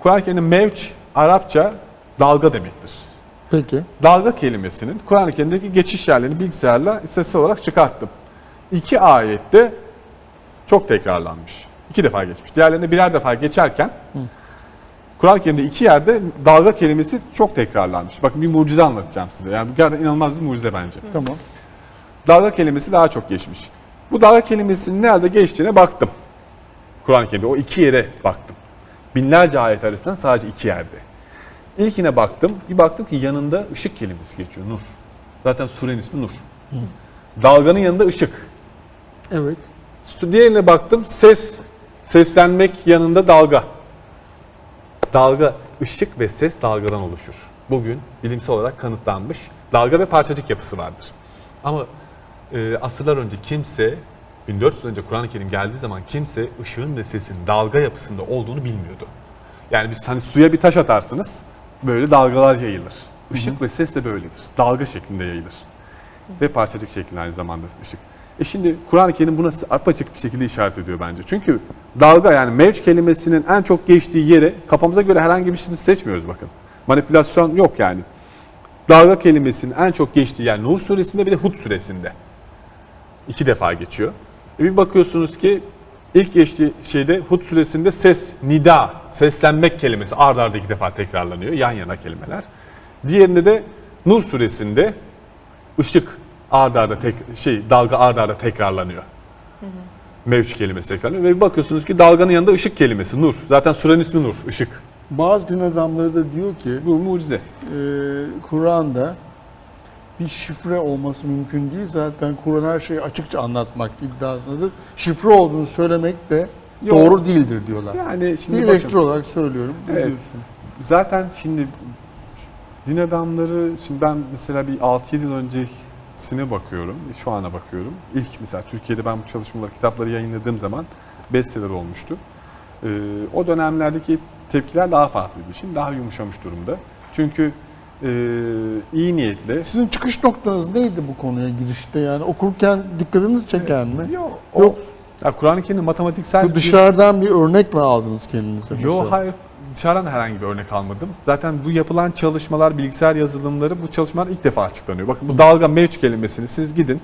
Kur'an-ı Kerim'de mevç Arapça dalga demektir. Peki. Dalga kelimesinin Kur'an-ı Kerim'deki geçiş yerlerini bilgisayarla istatistiksel olarak çıkarttım. İki ayette çok tekrarlanmış. İki defa geçmiş. Diğerlerinde birer defa geçerken Kur'an-ı Kerim'de iki yerde dalga kelimesi çok tekrarlanmış. Bakın bir mucize anlatacağım size. Yani bu gerçekten inanılmaz bir mucize bence. Tamam. Dalga kelimesi daha çok geçmiş. Bu dalga kelimesinin nerede geçtiğine baktım. Kur'an-ı Kerim'de o iki yere baktım. Binlerce ayet arasından sadece iki yerde. İlkine baktım. Bir baktım ki yanında ışık kelimesi geçiyor. Nur. Zaten surenin ismi Nur. Dalganın yanında ışık. Evet. Diğerine baktım. Ses. Seslenmek yanında dalga. Dalga, ışık ve ses dalgadan oluşur. Bugün bilimsel olarak kanıtlanmış dalga ve parçacık yapısı vardır. Ama e, asırlar önce kimse, 1400 önce Kur'an-ı Kerim geldiği zaman kimse ışığın ve sesin dalga yapısında olduğunu bilmiyordu. Yani biz hani suya bir taş atarsınız, böyle dalgalar yayılır. Işık ve ses de böyledir. Dalga şeklinde yayılır. Ve parçacık şeklinde aynı zamanda ışık. E şimdi Kur'an-ı Kerim buna apaçık bir şekilde işaret ediyor bence. Çünkü dalga yani mevç kelimesinin en çok geçtiği yere kafamıza göre herhangi bir şey seçmiyoruz bakın. Manipülasyon yok yani. Dalga kelimesinin en çok geçtiği yer Nur suresinde bir de Hud suresinde. İki defa geçiyor. E bir bakıyorsunuz ki ilk geçtiği şeyde Hud suresinde ses, nida, seslenmek kelimesi ard arda iki defa tekrarlanıyor. Yan yana kelimeler. Diğerinde de Nur suresinde ışık ard arda tek, şey dalga ard arda tekrarlanıyor. Mevç kelimesi tekrarlanıyor ve bir bakıyorsunuz ki dalganın yanında ışık kelimesi nur. Zaten surenin ismi nur, ışık. Bazı din adamları da diyor ki Bu mucize. e, Kur'an'da bir şifre olması mümkün değil. Zaten Kur'an her şeyi açıkça anlatmak iddiasındadır. Şifre olduğunu söylemek de Yok. doğru değildir diyorlar. Yani şimdi bir eleştiri olarak söylüyorum. Evet. diyorsunuz? zaten şimdi din adamları şimdi ben mesela bir 6-7 yıl öncesine bakıyorum. Şu ana bakıyorum. İlk mesela Türkiye'de ben bu çalışmaları, kitapları yayınladığım zaman bestseller olmuştu. Ee, o dönemlerdeki tepkiler daha farklıydı. Şimdi daha yumuşamış durumda. Çünkü e, iyi niyetle Sizin çıkış noktanız neydi bu konuya girişte yani okurken dikkatinizi çeken mi? Yok. O, Yok. Ya Kur'an-ı Kerim'in matematiksel Bu dışarıdan bir örnek mi aldınız kendinize? Yo mesela? hayır. Dışarıdan da herhangi bir örnek almadım. Zaten bu yapılan çalışmalar, bilgisayar yazılımları bu çalışmalar ilk defa açıklanıyor. Bakın bu dalga mevç kelimesini siz gidin